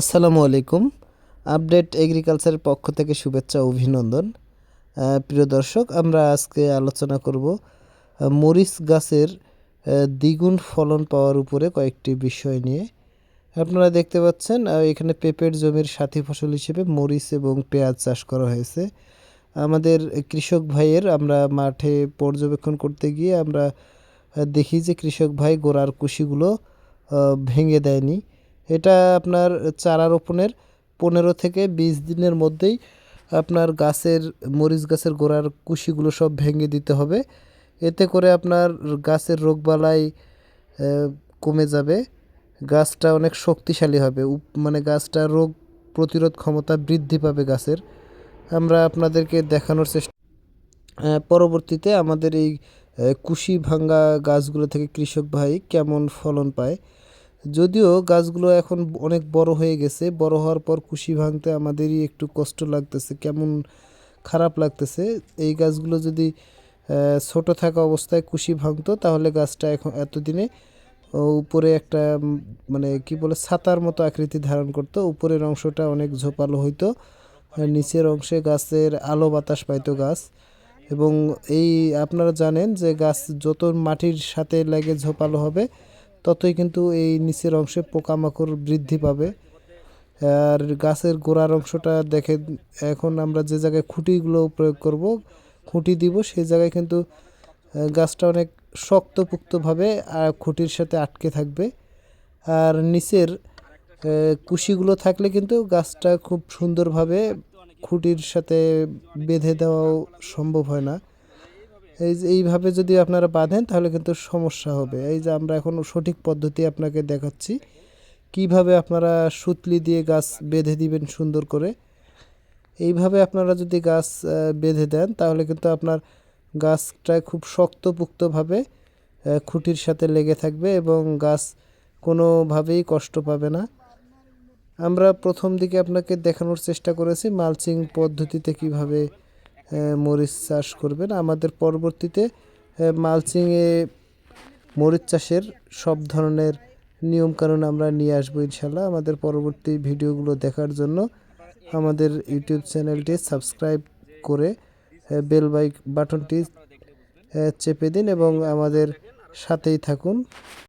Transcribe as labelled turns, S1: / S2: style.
S1: আসসালামু আলাইকুম। আপডেট এগ্রিকালচারের পক্ষ থেকে শুভেচ্ছা অভিনন্দন। প্রিয় দর্শক, আমরা আজকে আলোচনা করব মরিচ গাছের দ্বিগুণ ফলন পাওয়ার উপরে কয়েকটি বিষয় নিয়ে। আপনারা দেখতে পাচ্ছেন এখানে পেঁপের জমির সাথী ফসল হিসেবে মরিচ এবং পেঁয়াজ চাষ করা হয়েছে। আমাদের কৃষক ভাইয়ের আমরা মাঠে পর্যবেক্ষণ করতে গিয়ে আমরা দেখি যে কৃষক ভাই গোড়ার কুশিগুলো ভেঙে দেয়নি। এটা আপনার চারা রোপণের পনেরো থেকে বিশ দিনের মধ্যেই আপনার গাছের, মরিচ গাছের গোড়ার কুশিগুলো সব ভেঙে দিতে হবে। এতে করে আপনার গাছের রোগবালাই কমে যাবে। গাছটা অনেক শক্তিশালী হবে। মানে গাছটা রোগ প্রতিরোধ ক্ষমতা বৃদ্ধি পাবে গাছের। আমরা আপনাদেরকে দেখানোর চেষ্টা পরবর্তীতে আমাদের এই কুশি ভাঙ্গা গাছগুলো থেকে কৃষক ভাই কেমন ফলন পায় যদিও গাছগুলো এখন অনেক বড় হয়ে গেছে, বড় হওয়ার পর কুশি ভাঙতে আমাদেরই একটু কষ্ট লাগতেছে, কেমন খারাপ লাগতেছে। এই গাছগুলো যদি ছোট থাকা অবস্থায় কুশি ভাঙতো, তাহলে গাছটা এখন এতদিনে উপরে একটা মানে কি বলে, ছাতার মতো আকৃতি ধারণ করতো। উপরের অংশটা অনেক ঝোপালো হইতো নিচের অংশে গাছের আলো বাতাস পাইতো গাছ। এবং এই, আপনারা জানেন যে গাছ যত মাটির সাথে লেগে ঝোপালো হবে ততই কিন্তু এই নিচের অংশে পোকামাকড় বৃদ্ধি পাবে। আর গাছের গোড়ার অংশটা দেখে এখন আমরা যে জায়গায় খুঁটিগুলো প্রয়োগ করব, খুঁটি দিব, সেই জায়গায় কিন্তু গাছটা অনেক শক্তপোক্তভাবে, আর খুঁটির সাথে আটকে থাকবে। আর নিচের কুশিগুলো থাকলে কিন্তু গাছটা খুব সুন্দরভাবে খুঁটির সাথে বেঁধে দেওয়াও সম্ভব হয় না। এই যে এইভাবে যদি আপনারা বাঁধেন, তাহলে কিন্তু সমস্যা হবে। এই যে আমরা এখন সঠিক পদ্ধতি আপনাকে দেখাচ্ছি। কীভাবে আপনারা সুতলি দিয়ে গাছ বেঁধে দিবেন সুন্দর করে? এইভাবে আপনারা যদি গাছ বেঁধে দেন, তাহলে কিন্তু আপনার গাছটা খুব শক্তপোক্তভাবে খুঁটির সাথে লেগে থাকবে এবং গাছ কোনোভাবেই কষ্ট পাবে না। আমরা প্রথম দিকে আপনাকে দেখানোর চেষ্টা করেছি মালচিং পদ্ধতিতে কীভাবে মরিচ চাষ করবেন। আমাদের পরবর্তীতে মালচিংয়ে মরিচ চাষের সব ধরনের নিয়মকানুন আমরা নিয়ে আসব ইনশাল্লাহ আমাদের পরবর্তী ভিডিওগুলো দেখার জন্য। আমাদের ইউটিউব চ্যানেলটি সাবস্ক্রাইব করে বেল বাইক বাটনটি চেপে দিন এবং আমাদের সাথেই থাকুন।